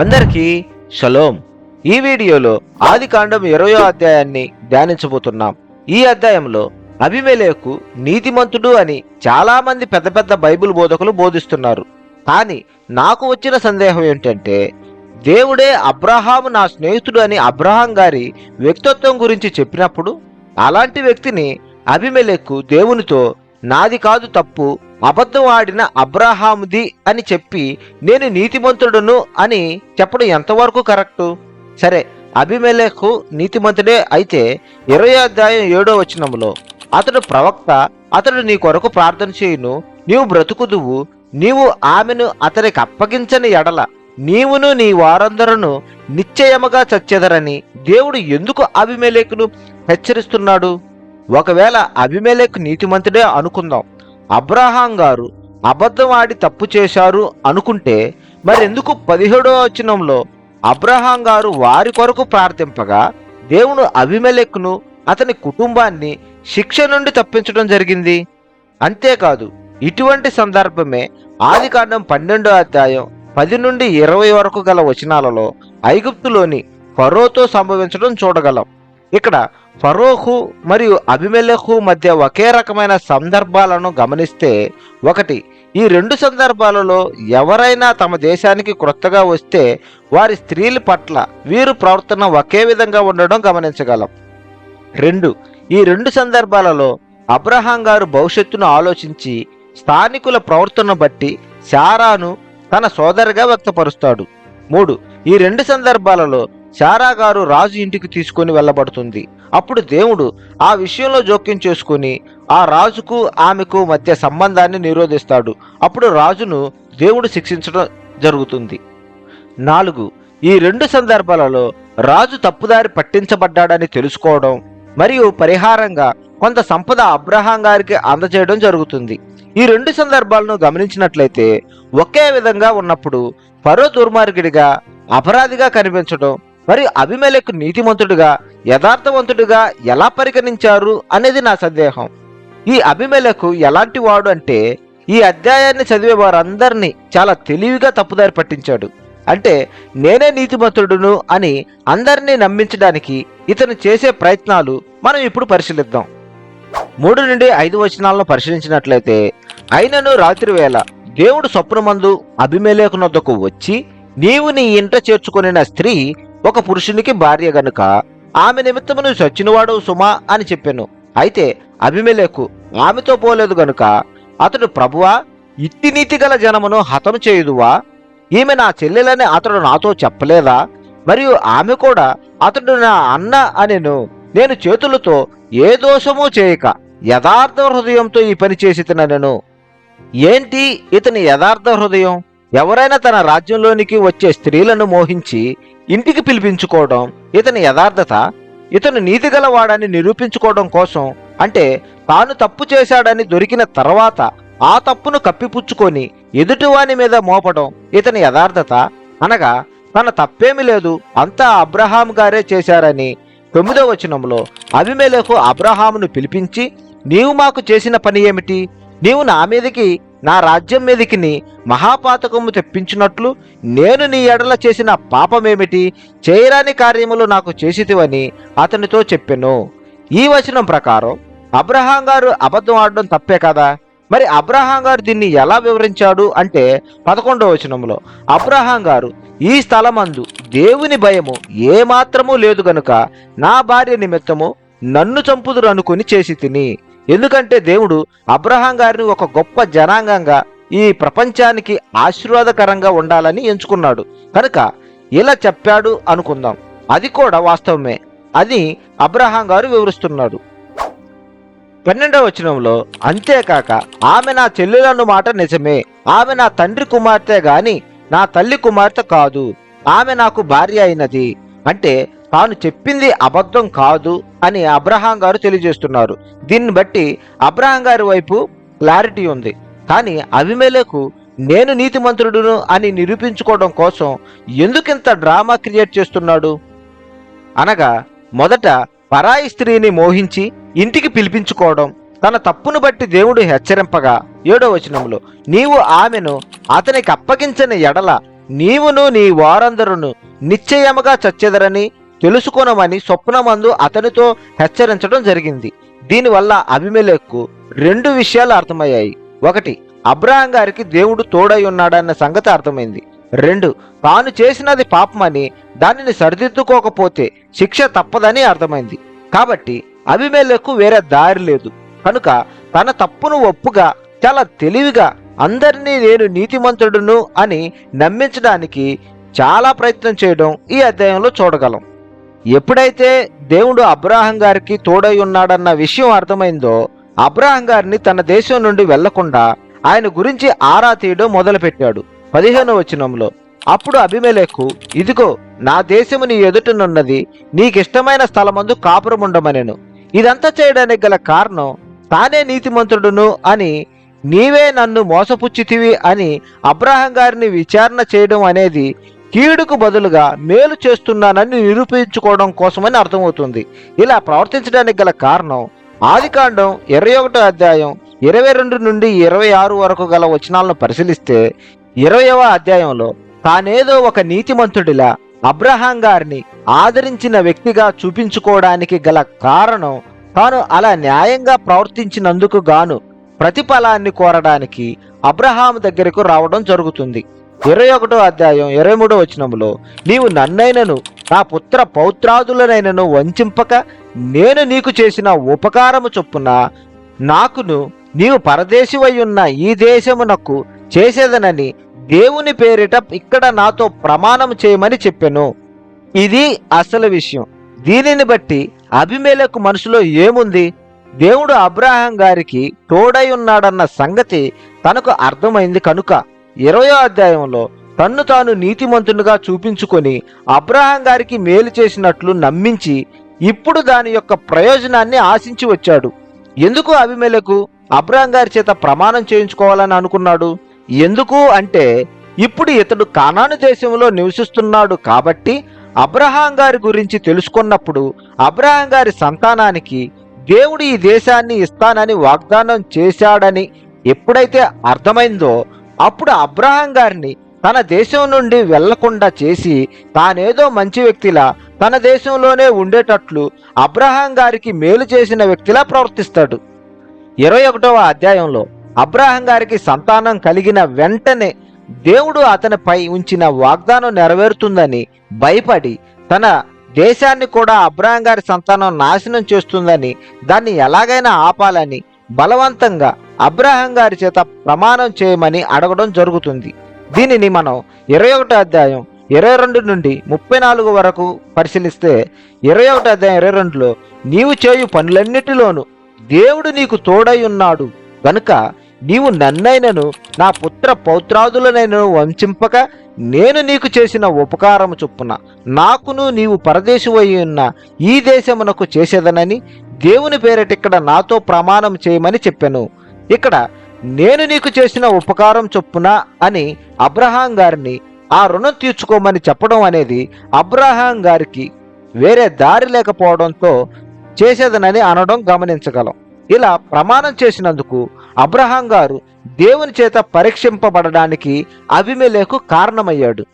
అందరికీ షలోం. ఈ వీడియోలో ఆది కాండం ఇరవయో అధ్యాయాన్ని ధ్యానించబోతున్నాం. ఈ అధ్యాయంలో అభిమేలేకు నీతిమంతుడు అని చాలా మంది పెద్ద పెద్ద బైబిల్ బోధకులు బోధిస్తున్నారు. కానీ నాకు వచ్చిన సందేహం ఏంటంటే దేవుడే అబ్రహాము నా స్నేహితుడు అని అబ్రహాం గారి వ్యక్తిత్వం గురించి చెప్పినప్పుడు అలాంటి వ్యక్తిని అభిమెలెక్కు దేవునితో నాది కాదు తప్పు అబద్ధం ఆడిన అబ్రహాముది అని చెప్పి నేను నీతిమంతుడును అని చెప్పడం ఎంతవరకు కరెక్టు? సరే అభిమెలకు నీతిమంతుడే అయితే ఇరవై అధ్యాయం ఏడో వచనంలో అతడు ప్రవక్త అతడు నీ కొరకు ప్రార్థన చేయును నీవు బ్రతుకుదువు నీవు ఆమెను అతనికి అప్పగించని ఎడల నీవును నీ వారందరూ నిశ్చయముగా చచ్చెదరని దేవుడు ఎందుకు అభిమేలేకును హెచ్చరిస్తున్నాడు? ఒకవేళ అభిమేలేకు నీతిమంతుడే అనుకుందాం. అబ్రహాం గారు అబద్ధం తప్పు చేశారు అనుకుంటే మరెందుకు పదిహేడో వచనంలో అబ్రహాం గారు వారి కొరకు ప్రార్థింపగా దేవుడు అభిమలెక్ను అతని కుటుంబాన్ని శిక్ష నుండి తప్పించడం జరిగింది. అంతేకాదు ఇటువంటి సందర్భమే ఆదికాండం పన్నెండో అధ్యాయం పది నుండి ఇరవై వరకు గల వచనాలలో ఐగుప్తులోని ఫరోతో సంభవించడం చూడగలం. ఇక్కడ ఫరోహు మరియు అభిమెలెహు మధ్య ఒకే రకమైన సందర్భాలను గమనిస్తే ఒకటి ఈ రెండు సందర్భాలలో ఎవరైనా తమ దేశానికి క్రొత్తగా వస్తే వారి స్త్రీల పట్ల వీరు ప్రవర్తన ఒకే విధంగా ఉండడం గమనించగలం. రెండు ఈ రెండు సందర్భాలలో అబ్రహాం గారు భవిష్యత్తును ఆలోచించి స్థానికుల ప్రవర్తన బట్టి శారాను తన సోదరిగా వ్యక్తపరుస్తాడు. మూడు ఈ రెండు సందర్భాలలో శారా గారు రాజు ఇంటికి తీసుకొని వెళ్ళబడుతుంది. అప్పుడు దేవుడు ఆ విషయంలో జోక్యం చేసుకుని ఆ రాజుకు ఆమెకు మధ్య సంబంధాన్ని నిరోధిస్తాడు. అప్పుడు రాజును దేవుడు శిక్షించడం జరుగుతుంది. నాలుగు ఈ రెండు సందర్భాలలో రాజు తప్పుదారి పట్టించబడ్డాడని తెలుసుకోవడం మరియు పరిహారంగా కొంత సంపద అబ్రహాం గారికి అందజేయడం జరుగుతుంది. ఈ రెండు సందర్భాలను గమనించినట్లయితే ఒకే విధంగా ఉన్నప్పుడు పరో దుర్మార్గుడిగా అపరాధిగా కనిపించడం మరియు అభిమేలకు నీతిమంతుడుగా యథార్థవంతుడిగా ఎలా పరిగణించారు అనేది నా సందేహం. ఈ అభిమేలకు ఎలాంటి వాడు అంటే ఈ అధ్యాయాన్ని చదివే వారందరినీ చాలా తెలివిగా తప్పుదారి పట్టించాడు. అంటే నేనే నీతిమంతుడును అని అందరినీ నమ్మించడానికి ఇతను చేసే ప్రయత్నాలు మనం ఇప్పుడు పరిశీలిద్దాం. మూడు నుండి ఐదు వచనాలను పరిశీలించినట్లయితే అయినను రాత్రి వేళ దేవుడు స్వప్నమందు అభిమేలేకునొద్దకు వచ్చి నీవు నీ ఇంట చేర్చుకొనిన స్త్రీ ఒక పురుషునికి భార్య గనుక ఆమె నిమిత్తమును చచ్చినవాడు సుమా అని చెప్పాను. అయితే అభిమలేకు ఆమెతో పోలేదు గనుక అతడు ప్రభువా ఇట్టి నీతి గల జనమును హతము చేయుదువా? ఈమె నా చెల్లెలని అతడు నాతో చెప్పలేదా? మరియు ఆమె కూడా అతడు నా అన్న అనెను. నేను చేతులతో ఏ దోషమూ చేయక యథార్థ హృదయంతో ఈ పని చేసి తినను ఏంటి ఇతని యథార్థ హృదయం? ఎవరైనా తన రాజ్యంలోనికి వచ్చే స్త్రీలను మోహించి ఇంటికి పిలిపించుకోవడం ఇతని యథార్థత ఇతను నీతిగలవాడని నిరూపించుకోవడం కోసం అంటే తాను తప్పు చేశాడని దొరికిన తర్వాత ఆ తప్పును కప్పిపుచ్చుకొని ఎదుటివాని మీద మోపడం ఇతని యథార్థత. అనగా తన తప్పేమీ లేదు అంతా అబ్రహాం గారే చేశారని తొమ్మిదో వచనంలో అభిమేలకు అబ్రహామును పిలిపించి నీవు మాకు చేసిన పని ఏమిటి? నీవు నా మీదకి నా రాజ్యం మీదకి మహాపాతకము తెప్పించినట్లు నేను నీ ఎడల చేసిన పాపమేమిటి? చేయరాని కార్యములు నాకు చేసితివని అతనితో చెప్పెను. ఈ వచనం ప్రకారం అబ్రహాం గారు అబద్ధం ఆడడం తప్పే కదా? మరి అబ్రహాం గారు దీన్ని ఎలా వివరించాడు అంటే పదకొండవ వచనంలో అబ్రహాం గారు ఈ స్థలమందు దేవుని భయము ఏమాత్రమూ లేదు గనుక నా భార్య నిమిత్తము నన్ను చంపుదురు అనుకుని చేసి తిని. ఎందుకంటే దేవుడు అబ్రహాం గారిని ఒక గొప్ప జనాంగంగా ఈ ప్రపంచానికి ఆశీర్వాదకరంగా ఉండాలని ఎంచుకున్నాడు. కనుక ఇలా చెప్పాడు అనుకుందాం. అది కూడా వాస్తవమే. అది అబ్రహాం గారు వివరిస్తున్నాడు. పన్నెండవ వచనంలో అంతేకాక ఆమె నా చెల్లెలను మాట నిజమే. ఆమె నా తండ్రి కుమార్తె గాని నా తల్లి కుమార్తె కాదు. ఆమె నాకు భార్య అయినది. అంటే తాను చెప్పింది అబద్ధం కాదు అని అబ్రహాం గారు తెలియజేస్తున్నారు. దీన్ని బట్టి అబ్రహాం గారి వైపు క్లారిటీ ఉంది. కానీ అవిమేలకు నేను నీతిమంతుడును అని నిరూపించుకోవడం కోసం ఎందుకింత డ్రామా క్రియేట్ చేస్తున్నాడు? అనగా మొదట పరాయి స్త్రీని మోహించి ఇంటికి పిలిపించుకోవడం తన తప్పును బట్టి దేవుడు హెచ్చరింపగా ఏడో వచనంలో నీవు ఆమెను అతనికి అప్పగించని ఎడల నీవును నీ వారందరును నిశ్చయముగా చచ్చెదరని తెలుసుకొనమని స్వప్నమందు అతనితో హెచ్చరించడం జరిగింది. దీనివల్ల అభిమేలెక్కు రెండు విషయాలు అర్థమయ్యాయి. ఒకటి అబ్రహాం గారికి దేవుడు తోడై ఉన్నాడన్న సంగతి అర్థమైంది. రెండు తాను చేసినది పాపమని దానిని సరిదిద్దుకోకపోతే శిక్ష తప్పదని అర్థమైంది. కాబట్టి అభిమేలకు వేరే దారి లేదు. కనుక తన తప్పును ఒప్పుగా చాలా తెలివిగా అందరినీ నేను నీతిమంతుడును అని నమ్మించడానికి చాలా ప్రయత్నం చేయడం ఈ అధ్యాయంలో చూడగలం. ఎప్పుడైతే దేవుడు అబ్రాహం గారికి తోడై ఉన్నాడన్న విషయం అర్థమైందో అబ్రాహం గారిని తన దేశం నుండి వెళ్ళకుండా ఆయన గురించి ఆరా తీయడం మొదలుపెట్టాడు. పదిహేను వచనంలో అప్పుడు అభిమేలకు ఇదిగో నా దేశము నీ ఎదుటనున్నది నీకిష్టమైన స్థలమందు కాపురముండమనెను ఇదంతా చేయడానికి గల కారణం తానే నీతిమంతుడును అని నీవే నన్ను మోసపుచ్చితివి అని అబ్రాహం గారిని విచారణ చేయడం అనేది కీడుకు బదులుగా మేలు చేస్తున్నానని నిరూపించుకోవడం కోసమని అర్థమవుతుంది. ఇలా ప్రవర్తించడానికి గల కారణం ఆదికాండం ఇరవై ఒకటో అధ్యాయం ఇరవై రెండు నుండి ఇరవై ఆరు వరకు గల వచనాలను పరిశీలిస్తే ఇరవయవ అధ్యాయంలో తానేదో ఒక నీతిమంతుడిలా అబ్రహాం గారిని ఆదరించిన వ్యక్తిగా చూపించుకోవడానికి గల కారణం తాను అలా న్యాయంగా ప్రవర్తించినందుకు గాను ప్రతిఫలాన్ని కోరడానికి అబ్రహాం దగ్గరకు రావడం జరుగుతుంది. ఇరవై ఒకటో అధ్యాయం ఇరవై మూడో వచనంలో నీవు నన్నైనను నా పుత్ర పౌత్రాదులనైనను వంచింపక నేను నీకు చేసిన ఉపకారము చొప్పున నాకును నీవు పరదేశివై ఉన్న ఈ దేశమునకు చేసేదనని దేవుని పేరిట ఇక్కడ నాతో ప్రమాణం చేయమని చెప్పాను. ఇది అసలు విషయం. దీనిని బట్టి అభిమేలకు మనసులో ఏముంది? దేవుడు అబ్రాహాం గారికి తోడై ఉన్నాడన్న సంగతి తనకు అర్థమైంది కనుక ఇరవయో అధ్యాయంలో తన్ను తాను నీతిమంతునిగా చూపించుకొని అబ్రహాం గారికి మేలు చేసినట్లు నమ్మించి ఇప్పుడు దాని యొక్క ప్రయోజనాన్ని ఆశించి వచ్చాడు. ఎందుకు అభిమేలకు అబ్రహాం గారి చేత ప్రమాణం చేయించుకోవాలని అనుకున్నాడు? ఎందుకు అంటే ఇప్పుడు ఇతడు కానాను దేశంలో నివసిస్తున్నాడు కాబట్టి అబ్రహాం గారి గురించి తెలుసుకున్నప్పుడు అబ్రహాం గారి సంతానానికి దేవుడు ఈ దేశాన్ని ఇస్తానని వాగ్దానం చేశాడని ఎప్పుడైతే అర్థమైందో అప్పుడు అబ్రహాం గారిని తన దేశం నుండి వెళ్ళకుండా చేసి తానేదో మంచి వ్యక్తిలా తన దేశంలోనే ఉండేటట్లు అబ్రహాం గారికి మేలు చేసిన వ్యక్తిలా ప్రవర్తిస్తాడు. ఇరవై ఒకటవ అధ్యాయంలో అబ్రహాం గారికి సంతానం కలిగిన వెంటనే దేవుడు అతనిపై ఉంచిన వాగ్దానం నెరవేరుతుందని భయపడి తన దేశాన్ని కూడా అబ్రహాం గారి సంతానం నాశనం చేస్తుందని దాన్ని ఎలాగైనా ఆపాలని బలవంతంగా అబ్రహాం గారి చేత ప్రమాణం చేయమని అడగడం జరుగుతుంది. దీనిని మనం ఇరవై ఒకటో అధ్యాయం ఇరవై రెండు నుండి ముప్పై నాలుగు వరకు పరిశీలిస్తే ఇరవై ఒకటి అధ్యాయం ఇరవై రెండులో నీవు చేయు పనులన్నిటిలోనూ దేవుడు నీకు తోడై ఉన్నాడు. గనుక నీవు నన్నైనను నా పుత్ర పౌత్రాదులనైనను వంచింపక నేను నీకు చేసిన ఉపకారము చొప్పున నాకును నీవు పరదేశివై ఉన్న ఈ దేశమునకు చేసేదనని దేవుని పేరటిక్కడ నాతో ప్రమాణం చేయమని చెప్పాను. ఇక్కడ నేను నీకు చేసిన ఉపకారం చొప్పున అని అబ్రహాం గారిని ఆ రుణం తీర్చుకోమని చెప్పడం అనేది అబ్రహాం గారికి వేరే దారి లేకపోవడంతో చేసేదనని అనడం గమనించగలం. ఇలా ప్రమాణం చేసినందుకు అబ్రహాం గారు దేవుని చేత పరీక్షింపబడడానికి అభిమేలేకు కారణమయ్యాడు.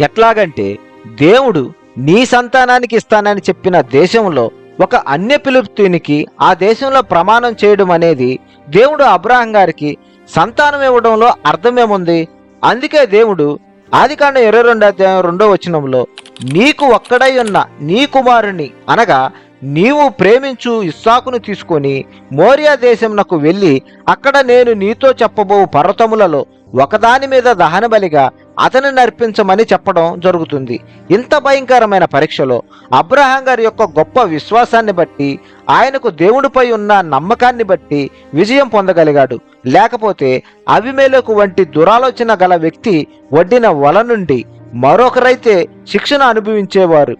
ఎట్లాగంటే దేవుడు నీ సంతానానికి ఇస్తానని చెప్పిన దేశంలో ఒక అన్య పిలుపుతునికి ఆ దేశంలో ప్రమాణం చేయడం అనేది దేవుడు అబ్రాహం గారికి సంతానం ఇవ్వడంలో అర్థమేముంది? అందుకే దేవుడు ఆదికాండ ఇరవై రెండు అధ్యాయం రెండో వచనంలో నీకు ఒక్కడై ఉన్న నీ కుమారుని అనగా నీవు ప్రేమించు ఇస్సాకును తీసుకొని మోరియా దేశంనకు వెళ్ళి అక్కడ నేను నీతో చెప్పబో పర్వతములలో ఒకదాని మీద దహనబలిగా అతని నర్పించమని చెప్పడం జరుగుతుంది. ఇంత భయంకరమైన పరీక్షలో అబ్రహాం గారి యొక్క గొప్ప విశ్వాసాన్ని బట్టి ఆయనకు దేవుడిపై ఉన్న నమ్మకాన్ని బట్టి విజయం పొందగలిగాడు. లేకపోతే అవిమేలకు వంటి దురాలోచన గల వ్యక్తి వడ్డిన వల నుండి మరొకరైతే శిక్షణ అనుభవించేవారు.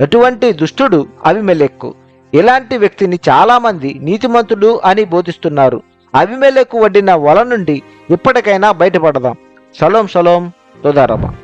ఎటువంటి దుష్టుడు అవిమెలెక్కు ఇలాంటి వ్యక్తిని చాలామంది నీతిమంతుడు అని బోధిస్తున్నారు. అవిమెలకు వడ్డిన వల నుండి ఇప్పటికైనా బయటపడదాం. సలోం సలోం తుదారబా